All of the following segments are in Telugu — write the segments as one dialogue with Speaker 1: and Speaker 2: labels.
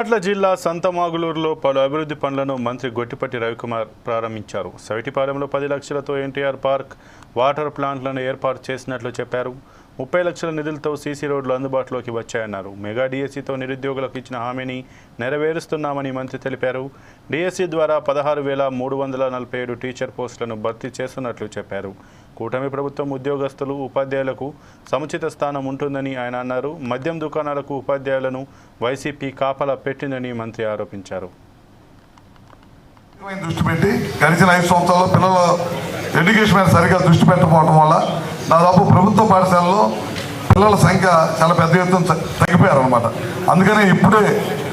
Speaker 1: బాపట్ల జిల్లా సంతమాగులూరులో పలు అభివృద్ధి పనులను మంత్రి గొట్టిపట్టి రవికుమార్ ప్రారంభించారు. సవిటిపాలెంలో పది లక్షలతో ఎన్టీఆర్ పార్క్ వాటర్ ప్లాంట్లను ఏర్పాటు చేసినట్లు చెప్పారు. ముప్పై లక్షల నిధులతో సీసీ రోడ్లు అందుబాటులోకి వచ్చాయన్నారు. మెగా డిఎస్సితో నిరుద్యోగులకు ఇచ్చిన హామీని నెరవేరుస్తున్నామని మంత్రి తెలిపారు. డిఎస్సి ద్వారా పదహారు వేల మూడు వందల నలభై ఏడు టీచర్ పోస్టులను భర్తీ చేస్తున్నట్లు చెప్పారు. కూటమి ప్రభుత్వం ఉద్యోగస్తులు ఉపాధ్యాయులకు సముచిత స్థానం ఉంటుందని ఆయన అన్నారు. మద్యం దుకాణాలకు ఉపాధ్యాయులను వైసీపీ కాపలా పెట్టిందని మంత్రి ఆరోపించారు.
Speaker 2: దృష్టి పెట్టి గడిచిన ఐదు సంవత్సరాల్లో పిల్లల ఎడ్యుకేషన్ మీద సరిగ్గా దృష్టి పెట్టకపోవడం వల్ల దాదాపు ప్రభుత్వ పాఠశాలలో పిల్లల సంఖ్య చాలా పెద్ద ఎత్తున తగ్గిపోయారు అనమాట అందుకనే ఇప్పుడే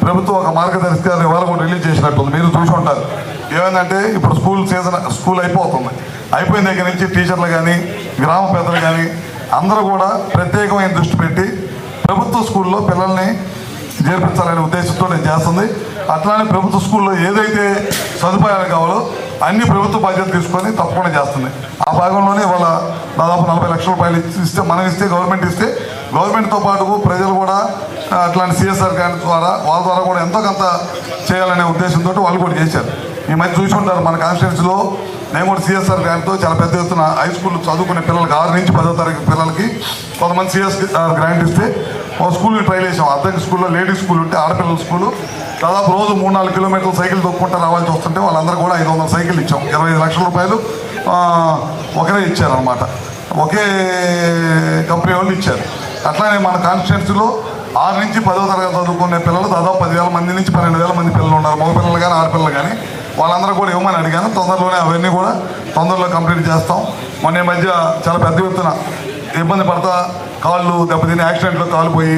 Speaker 2: ప్రభుత్వం ఒక మార్గదర్శకాలు ఇవాళ కూడా రిలీజ్ చేసినట్టుంది. మీరు చూసి ఉంటారు. ఏమైందంటే ఇప్పుడు స్కూల్ సీజన్ స్కూల్ అయిపోతుంది. అయిపోయిన దగ్గర నుంచి టీచర్లు కానీ గ్రామ పెద్దలు కానీ అందరూ కూడా ప్రత్యేకమైన దృష్టి పెట్టి ప్రభుత్వ స్కూల్లో పిల్లల్ని చేర్పించాలనే ఉద్దేశంతో నేను చేస్తుంది. అట్లానే ప్రభుత్వ స్కూల్లో ఏదైతే సదుపాయాలు కావాలో అన్ని ప్రభుత్వ బాధ్యత తీసుకొని తప్పకుండా చేస్తుంది. ఆ భాగంలోనే వాళ్ళ దాదాపు నలభై లక్షల రూపాయలు ఇచ్చి- ఇస్తే మనం ఇస్తే గవర్నమెంట్ ఇస్తే గవర్నమెంట్తో పాటు ప్రజలు కూడా అట్లాంటి సిఎస్ఆర్ గ్రాంట్ ద్వారా వాళ్ళ ద్వారా కూడా ఎంతో కొంత చేయాలనే ఉద్దేశంతో వాళ్ళు కూడా చేశారు. ఈ మధ్య చూసి ఉంటారు మన కాన్స్టిట్యున్సీలో నేను కూడా సిఎస్ఆర్ గ్రాంట్తో చాలా పెద్ద ఎత్తున హై స్కూల్ చదువుకునే పిల్లలకి ఆరు నుంచి పదో తరగతి పిల్లలకి కొంతమంది సిఎస్ఆర్ గ్రాంట్ ఇస్తే ఒక స్కూల్ని ట్రై చేసాం అద్దెకి స్కూల్లో లేడీస్ స్కూల్ ఉంటే ఆడపిల్లల స్కూలు దాదాపు రోజు మూడు నాలుగు కిలోమీటర్లు సైకిల్ తొక్కుంటూ రావాల్సి వస్తుంటే వాళ్ళందరూ కూడా ఐదు వందల సైకిల్ ఇచ్చాం. ఇరవై ఐదు లక్షల రూపాయలు ఒకరే ఇచ్చారనమాట ఒకే కంపెనీ వాళ్ళు ఇచ్చారు. అట్లానే మన కాన్స్టిట్యున్సీలో ఆరు నుంచి పదో తరగతి చదువుకునే పిల్లలు దాదాపు పదివేల మంది నుంచి పన్నెండు వేల మంది పిల్లలు ఉన్నారు. మగ పిల్లలు కానీ ఆడపిల్లలు కానీ వాళ్ళందరూ కూడా ఇవ్వమని అడిగాను. తొందరలోనే అవన్నీ కూడా తొందరలో కంప్లీట్ చేస్తాం. మొన్న ఈ మధ్య చాలా పెద్ద ఎత్తున ఇబ్బంది పడతా కాళ్ళు దెబ్బతిని యాక్సిడెంట్లో కాలు పోయి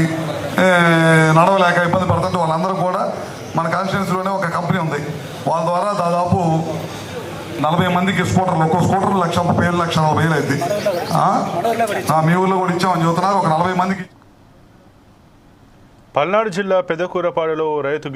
Speaker 2: నడవలేక ఇబ్బంది పడుతుంటే వాళ్ళందరూ కూడా మన కాన్స్టిట్యున్సీలోనే ఒక కంపెనీ ఉంది. వాళ్ళ ద్వారా దాదాపు నలభై మందికి స్కూటర్లు ఒక్కో స్కూటర్ లక్ష ముప్పై ఏళ్ళు లక్ష నలభై వేలు అయింది. మీ ఊళ్ళో కూడా ఇచ్చామని చెబుతున్నారు. ఒక నలభై మందికి
Speaker 1: పల్నాడు జిల్లా పెదకూరపాడులో రైతు